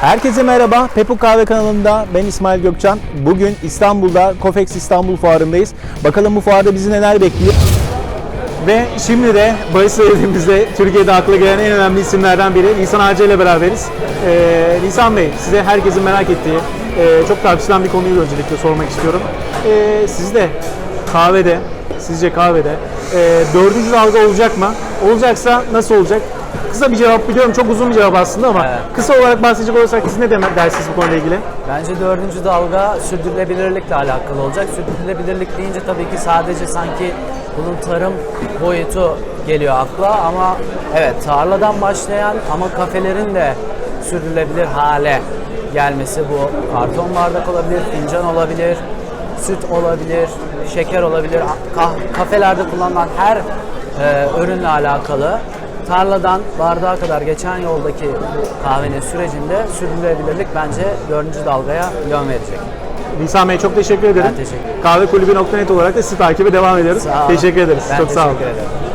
Herkese merhaba. Pepu Kahve kanalında ben İsmail Gökçen. Bugün İstanbul'da Kofex İstanbul Fuarı'ndayız. Bakalım bu fuarda bizi neler bekliyor. Ve şimdi de barista dediğimizde Türkiye'de akla gelen en önemli isimlerden biri Nisan Ağacı ile beraberiz. Ee, Nisan Bey, size herkesin merak ettiği, e, çok tartışılan bir konuyu öncelikle sormak istiyorum. Ee, sizde kahvede, sizce kahvede e, dördüncü dalga olacak mı? Olacaksa nasıl olacak? Kısa bir cevap biliyorum, çok uzun bir cevap aslında ama Evet. kısa olarak bahsedecek olursak siz ne demek dersiniz bu konuyla ilgili? Bence dördüncü dalga sürdürülebilirlikle alakalı olacak. Sürdürülebilirlik deyince tabii ki sadece sanki bunun tarım boyutu geliyor akla ama evet tarladan başlayan ama kafelerin de sürdürülebilir hale gelmesi bu karton bardak olabilir, fincan olabilir, süt olabilir, şeker olabilir. Kah- kafelerde kullanılan her e, ürünle alakalı tarladan bardağa kadar geçen yoldaki kahvenin sürecinde sürdürülebilirlik bence dördüncü dalgaya yön verecek. Nisan Bey çok teşekkür ederim. Ben teşekkür ederim. Kahvekulübü.net olarak da sizi takibe devam ediyoruz. Teşekkür ederiz. Ben çok sağ olun. ederim.